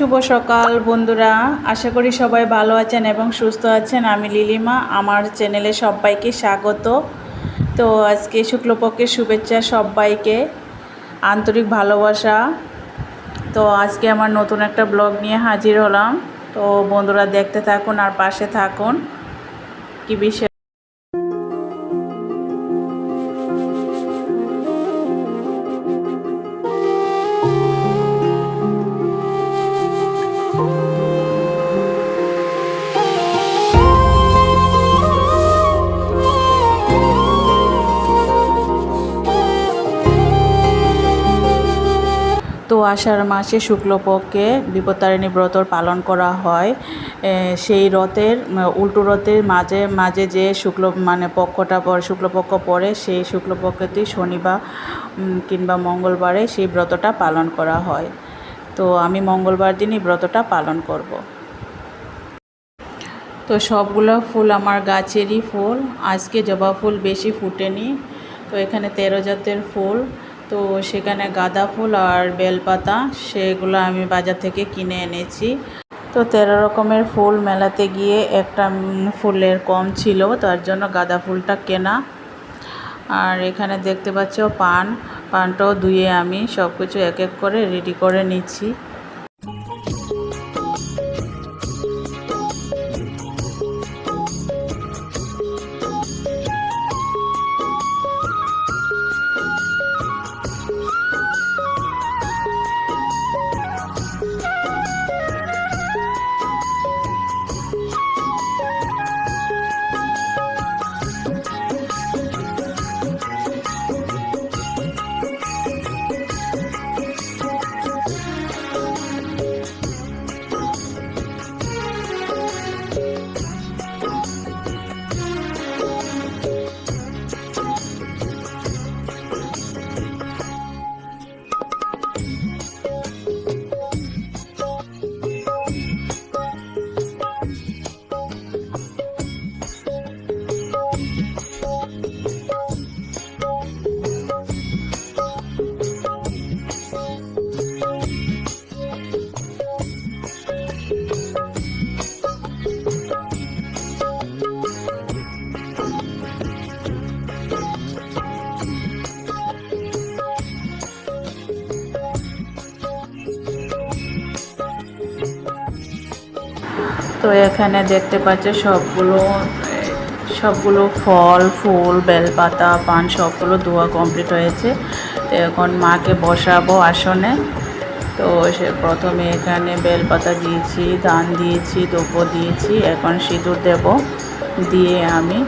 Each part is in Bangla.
শুভ সকাল, বন্ধুরা। আশা করি সবাই ভালো আছেন এবং সুস্থ আছেন। আমি লিলিমা, আমার চ্যানেলে সবাইকে স্বাগত। তো আজকে শুক্লপক্ষের শুভেচ্ছা সবাইকে, আন্তরিক ভালোবাসা। তো আজকে আমার নতুন একটা ব্লগ নিয়ে হাজির হলাম। তো বন্ধুরা দেখতে থাকুন আর পাশে থাকুন। কি বিষয়? আষাঢ় মাসে শুক্লপক্ষে বিপত্তারিণী ব্রত পালন করা হয়। সেই রথের উল্টো রথের মাঝে মাঝে যে শুক্ল মানে পক্ষটা পর, শুক্লপক্ষ পড়ে সেই শুক্লপক্ষতেই শনিবার কিংবা মঙ্গলবারে সেই ব্রতটা পালন করা হয়। তো আমি মঙ্গলবার দিনই ব্রতটা পালন করব। তো সবগুলো ফুল আমার গাছেরই ফুল। আজকে জবা ফুল বেশি ফুটেনি। তো এখানে তেরো জাতের ফুল। তো সেখানে গাঁদা ফুল আর বেলপাতা, সেগুলো আমি বাজার থেকে কিনে এনেছি। তো তেরো রকমের ফুল মেলাতে গিয়ে একটা ফুলের কম ছিল, তার জন্য গাঁদা ফুলটা কেনা। আর এখানে দেখতে পাচ্ছ পান, পানটাও ধুয়ে আমি সব কিছু এক এক করে রেডি করে নিচ্ছি। এখানে দেখতে পাচ্ছ সবগুলো সবগুলো ফল, ফুল, বেলপাতা, পান, সবগুলো ধোয়া কমপ্লিট হয়েছে। তো এখন মাকে বসাবো আসনে। তো সে প্রথমে এখানে বেলপাতা দিয়েছি, ধান দিয়েছি দ্রব্য দিয়েছি। এখন সিঁদুর দেব। দিয়ে আমি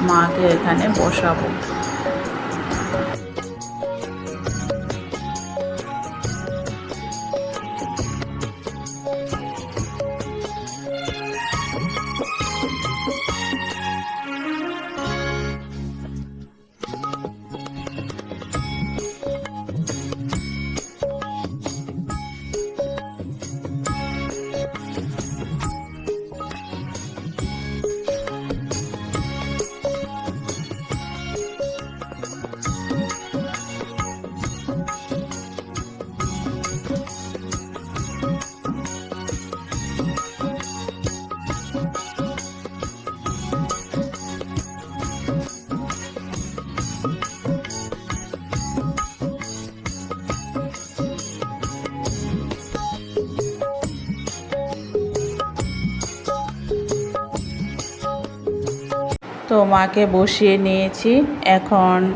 মাকে এখানে বসাবো। তো মাকে বসিয়ে নিয়েছি। এখন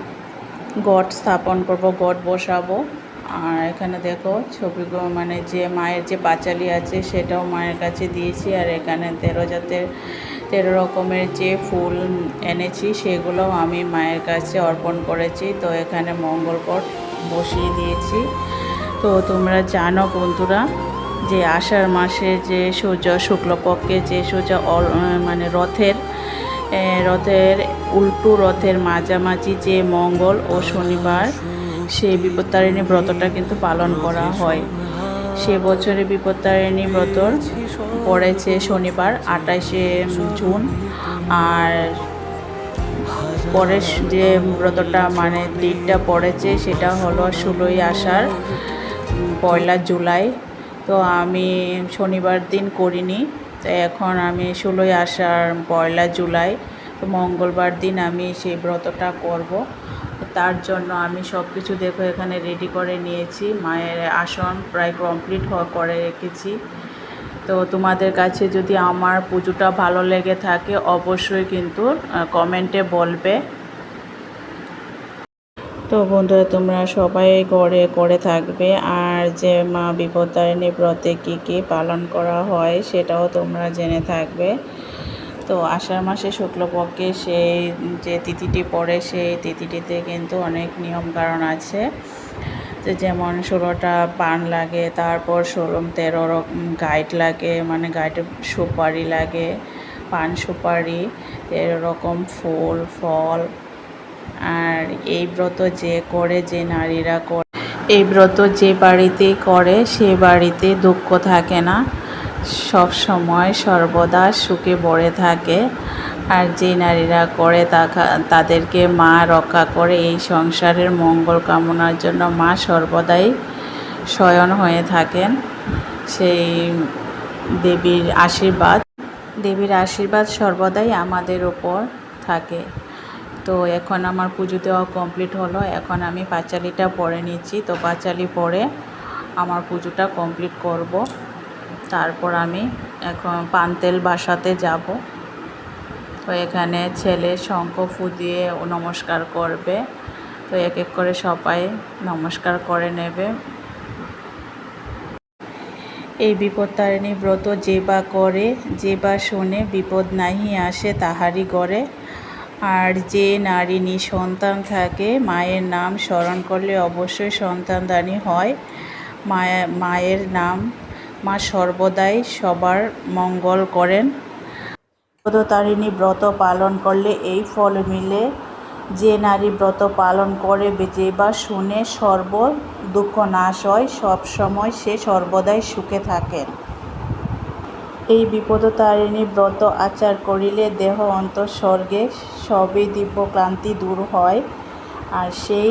গট স্থাপন করব, গট বসাবো। আর এখানে দেখো ছবিগুলো মানে যে মায়ের যে পাঁচালি আছে সেটাও মায়ের কাছে দিয়েছি। আর এখানে তেরো জাতের, তেরো রকমের যে ফুল এনেছি সেগুলোও আমি মায়ের কাছে অর্পণ করেছি। তো এখানে মঙ্গলকট বসিয়ে দিয়েছি। তো তোমরা জানো বন্ধুরা যে আষাঢ় মাসে যে সোজা শুক্লপক্ষে যে অল- মানে রথের রথের, উল্টো রথের মাঝামাঝি যে মঙ্গল ও শনিবার সেই বিপত্তারিণী ব্রতটা কিন্তু পালন করা হয়। সে বছরে বিপত্তারিণী ব্রত পড়েছে শনিবার আঠাশে জুন। আর পরের যে ব্রতটা মানে ডেটটা পড়েছে, সেটা হলো ষোলোই আষাঢ়, পয়লা জুলাই। তো আমি শনিবার দিন করিনি। তো এখন আমি ষোলোই আষাঢ়, পয়লা জুলাই, তো মঙ্গলবার দিন আমি সেই ব্রতটা করব। তার জন্য আমি সব কিছু দেখো এখানে রেডি করে নিয়েছি। মায়ের আসন প্রায় কমপ্লিট করে রেখেছি। তো তোমাদের কাছে যদি আমার পুজোটা ভালো লেগে থাকে, অবশ্যই কিন্তু কমেন্টে বলবে। তো বন্ধুরা, তোমরা সবাই ঘরে করে থাকবে। আর যে মা বিপদারিণী ব্রতে কী কী পালন করা হয়, সেটাও তোমরা জেনে থাকবে। তো আষাঢ় মাসে শুক্লপক্ষে সেই যে তিথিটি পড়ে, সেই তিথিটিতে কিন্তু অনেক নিয়ম কারণ আছে যেমন ষোলোটা পান লাগে, তারপর ষোলো, তেরো রকম গাইড লাগে মানে গাইডে সুপারি লাগে, পান সুপারি, তেরো রকম ফুল, ফল আর এই ব্রত যে করে, যে নারীরা করে, এই ব্রত যে বাড়িতে করে, সে বাড়িতে দুঃখ থাকে না। সব সময় সর্বদা সুখে ভরে থাকে। আর যে নারীরা করে তাদেরকে মা রক্ষা করে। এই সংসারের মঙ্গল কামনার জন্য মা সর্বদাই শয়ন হয়ে থাকেন। সেই দেবীর আশীর্বাদ দেবীর আশীর্বাদ সর্বদাই আমাদের ওপর থাকে। তো এখন আমার পুজো দেওয়া কমপ্লিট হলো। এখন আমি পাঁচালিটা পরে নিচ্ছি। তো পাঁচালি পরে আমার পুজোটা কমপ্লিট করব। তারপর আমি এখন পান্তেল বাসাতে যাব। তো এখানে ছেলে শঙ্খ ফু দিয়ে নমস্কার করবে। তো এক এক করে সবাই নমস্কার করে নেবে। এই বিপত্তারিণী ব্রত যে বা করে, যে বা শোনে বিপদ নাহি আসে তাহারই গড়ে। আর যে নারী নিঃসন্তান থাকে, মায়ের নাম স্মরণ করলে অবশ্যই সন্তানদানী হয়। মায়া, মায়ের নাম মা সর্বদাই সবার মঙ্গল করেন। তারিণী ব্রত পালন করলে এই ফল মিলে। যে নারী ব্রত পালন করে, যে বা শুনে সর্ব দুঃখ নাশ হয়, সব সময় সে সর্বদাই সুখে থাকেন। এই বিপদতারিণী ব্রত আচার করিলে দেহ অন্তর স্বর্গে সবই দিব্য ক্লান্তি দূর হয়। আর সেই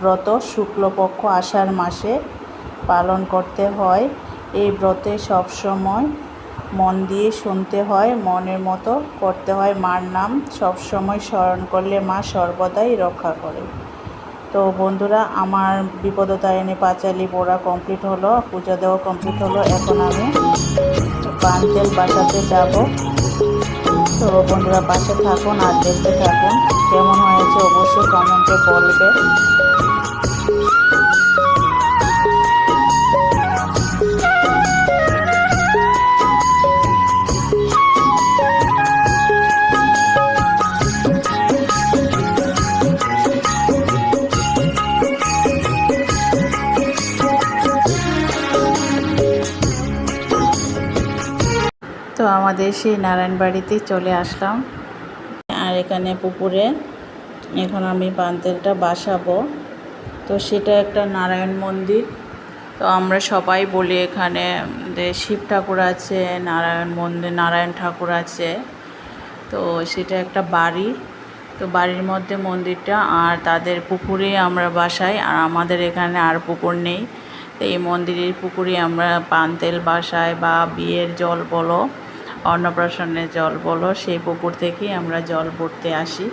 ব্রত শুক্লপক্ষ আষাঢ় মাসে পালন করতে হয়। এই ব্রতে সবসময় মন দিয়ে শুনতে হয়, মনের মতো করতে হয়। মার নাম সবসময় স্মরণ করলে মা সর্বদাই রক্ষা করে। তো বন্ধুরা, আমার বিপদতারিণী পাঁচালি পড়া কমপ্লিট হলো, পূজা দেওয়া কমপ্লিট হলো। এখন আমি পান্তেল বাসাতে যাব। তো বন্ধুরা, পাশে থাকুন আর দেখতে থাকুন। কেমন হয়েছে অবশ্যই কমেন্টে বলবে। আমাদের সেই নারায়ণ বাড়িতে চলে আসলাম। আর এখানে পুকুরে এখন আমি পান্তেলটা বাসাবো। তো সেটা একটা নারায়ণ মন্দির। তো আমরা সবাই বলি এখানে যে শিব ঠাকুর আছে, নারায়ণ মন্দির, নারায়ণ ঠাকুর আছে। তো সেটা একটা বাড়ি। তো বাড়ির মধ্যে মন্দিরটা আর তাদের পুকুরে আমরা বাসাই। আর আমাদের এখানে আর পুকুর নেই। তো এই মন্দিরের পুকুরে আমরা পান্তেল বাসায় বা বিয়ের জল বলো। অন্নপ্রাশনের জল বলো সেই পুকুর থেকেই আমরা জল ভরতে আসি।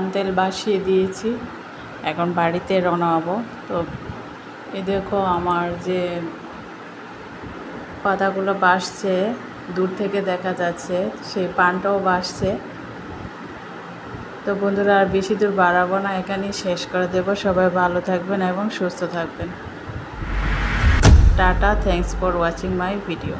পান তেল বাসিয়ে দিয়েছি। এখন বাড়িতে রওনা হব তো এ দেখো আমার যে পাতাগুলো বাসছে, দূর থেকে দেখা যাচ্ছে, সেই পানটাও বাসছে। তো বন্ধুরা আর বেশি দূর বাড়াবো না, এখানেই শেষ করে দেবো। সবাই ভালো থাকবেন এবং সুস্থ থাকবেন। Tata thanks for watching my video